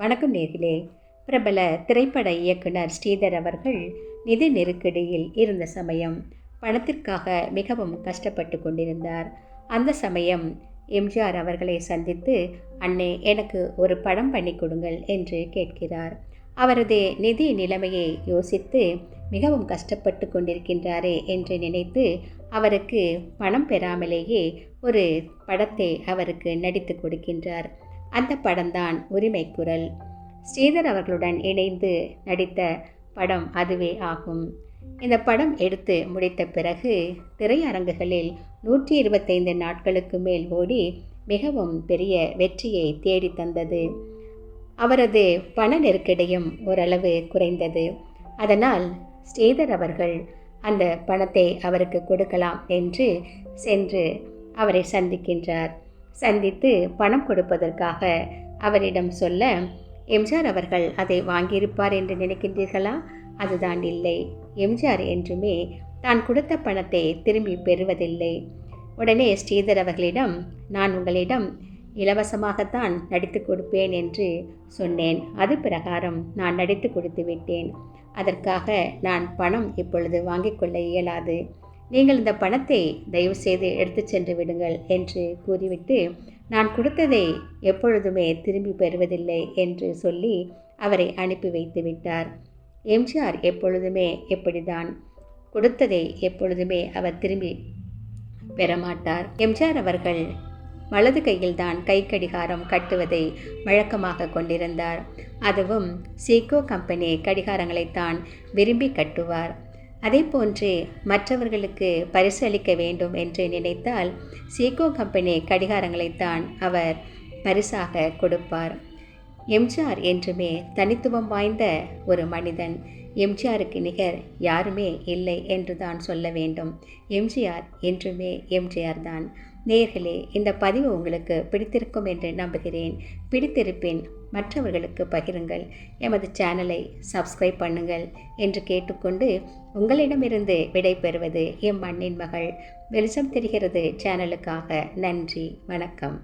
வணக்கம் நேர்களே. பிரபல திரைப்பட இயக்குனர் ஸ்ரீதர் அவர்கள் நிதி நெருக்கடியில் இருந்த சமயம் பணத்திற்காக மிகவும் கஷ்டப்பட்டு கொண்டிருந்தார். அந்த சமயம் எம்ஜிஆர் அவர்களை சந்தித்து அண்ணே எனக்கு ஒரு படம் பண்ணி கொடுங்கள் என்று கேட்கிறார். அவரது நிதி நிலைமையை யோசித்து மிகவும் கஷ்டப்பட்டு கொண்டிருக்கின்றாரே என்று நினைத்து அவருக்கு பணம் பெறாமலேயே ஒரு படத்தை அவருக்கு நடித்து கொடுக்கின்றார். அந்த படம்தான் உரிமை குரல் ஸ்ரீதர் அவர்களுடன் இணைந்து நடித்த படம் அதுவே ஆகும். இந்த படம் எடுத்து முடித்த பிறகு திரையரங்குகளில் நூற்றி இருபத்தைந்து நாட்களுக்கு மேல் ஓடி மிகவும் பெரிய வெற்றியை தேடி தந்தது. அவரது பண நெருக்கடியும் ஓரளவு குறைந்தது. அதனால் ஸ்ரீதர் அவர்கள் அந்த பணத்தை அவருக்கு கொடுக்கலாம் என்று சென்று அவரை சந்திக்கின்றார். சந்தித்து பணம் கொடுப்பதற்காக அவரிடம் சொல்ல எம்ஜிஆர் அவர்கள் அதை வாங்கியிருப்பார் என்று நினைக்கின்றீர்களா? அதுதான் இல்லை. எம்ஜிஆர் என்றுமே தான் கொடுத்த பணத்தை திரும்பி பெறுவதில்லை. உடனே ஸ்ரீதர் அவர்களிடம் நான் உங்களிடம் இலவசமாகத்தான் நடித்து கொடுப்பேன் என்று சொன்னேன். அது பிரகாரம் நான் நடித்து கொடுத்து விட்டேன். அதற்காக நான் பணம் இப்பொழுது வாங்கிக் கொள்ள இயலாது. நீங்கள் இந்த பணத்தை தயவு செய்து எடுத்து சென்று விடுங்கள் என்று கூறிவிட்டு நான் கொடுத்ததை எப்பொழுதுமே திரும்பி பெறுவதில்லை என்று சொல்லி அவரை அனுப்பி வைத்து விட்டார். எம்ஜிஆர் எப்பொழுதுமே எப்படிதான் கொடுத்ததை எப்பொழுதுமே அவர் திரும்பி பெறமாட்டார். எம்ஜிஆர் அவர்கள் வலது கையில்தான் கை கடிகாரம் கட்டுவதை வழக்கமாக கொண்டிருந்தார். அதுவும் சீகோ கம்பெனி கடிகாரங்களைத்தான் விரும்பி கட்டுவார். அதே போன்று மற்றவர்களுக்கு பரிசு அளிக்க வேண்டும் என்று நினைத்தால் சீகோ கம்பெனி கடிகாரங்களைத்தான் அவர் பரிசாக கொடுப்பார். எம்ஜிஆர் என்றுமே தனித்துவம் வாய்ந்த ஒரு மனிதன். எம்ஜிஆருக்கு நிகர் யாருமே இல்லை என்று தான் சொல்ல வேண்டும். எம்ஜிஆர் என்றுமே எம்ஜிஆர் தான். நேர்களே இந்த பதிவு உங்களுக்கு பிடித்திருக்கும் என்று நம்புகிறேன். பிடித்திருப்பின் மற்றவர்களுக்கு பகிருங்கள். எமது சேனலை சப்ஸ்கிரைப் பண்ணுங்கள் என்று கேட்டுக்கொண்டு உங்களிடமிருந்து விடை பெறுவது எம் மண்ணின் மகள். வெளிச்சம் தெரிகிறது சேனலுக்காக. நன்றி வணக்கம்.